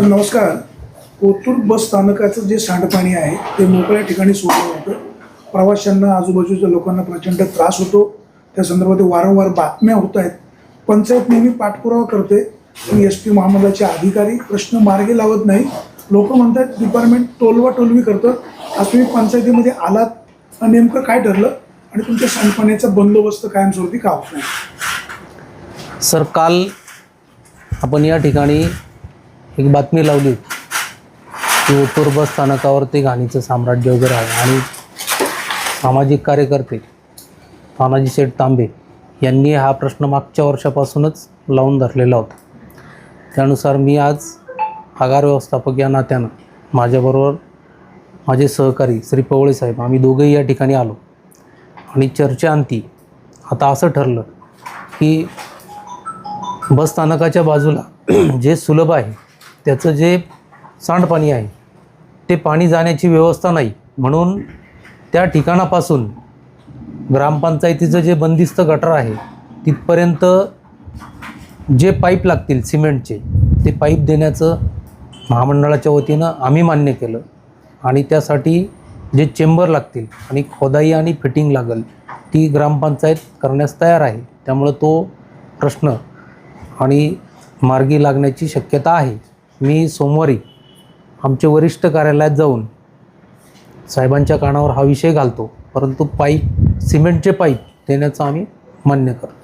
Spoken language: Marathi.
सर नमस्कार. कोथरूड बस स्थानकाचं जे सांडपाणी आहे ते मोकळ्या ठिकाणी सोडलं होतं प्रवाशांना आजूबाजूच्या लोकांना प्रचंड त्रास होतो. त्या संदर्भात वारंवार बातम्या होत आहेत. पंचायत नेहमी पाठपुरावा करते. पण एस टी महामंडळाचे अधिकारी प्रश्न मार्गी लावत नाही. लोक म्हणतात डिपार्टमेंट टोलवा टोलवी करतं. आज तुम्ही पंचायतीमध्ये आलात. नेमकं काय ठरलं? आणि तुमच्या सांडपाण्याचा बंदोबस्त कायमस्वरूपी का होत नाही? सर काल आपण या ठिकाणी एक बातमी लावली होती की ओतूर बस स्थानकावरती घाणीचं साम्राज्य वगैरे आहे आणि सामाजिक कार्यकर्ते तानाजी शेठ तांबे यांनी हा प्रश्न मागच्या वर्षापासूनच लावून धरलेला होता. त्यानुसार मी आज आगार व्यवस्थापक या नात्यानं माझ्याबरोबर माझे सहकारी श्री पवळे साहेब आम्ही दोघेही या ठिकाणी आलो आणि चर्चेअंती आता असं ठरलं की बस स्थानकाच्या बाजूला जे सुलभ आहे त्याचं जे सांडपाणी आहे ते पाणी जाण्याची व्यवस्था नाही. म्हणून त्या ठिकाणापासून ग्रामपंचायतीचं जे बंदिस्त गटर आहे तिथपर्यंत जे पाईप लागतील सिमेंटचे ते पाईप देण्याचं महामंडळाच्या वतीनं आम्ही मान्य केलं. आणि त्यासाठी जे चेंबर लागतील आणि खोदाई आणि फिटिंग लागेल ती ग्रामपंचायत करण्यास तयार आहे. त्यामुळं तो प्रश्न आणि मार्गी लागण्याची शक्यता आहे. मी सोमवारी आमचे वरिष्ठ कार्यालयात जाऊन साहेबांच्या कानावर हा विषय घालतो परंतु पाईप सिमेंटचे पाईप देण्याचं आम्ही मान्य करतो.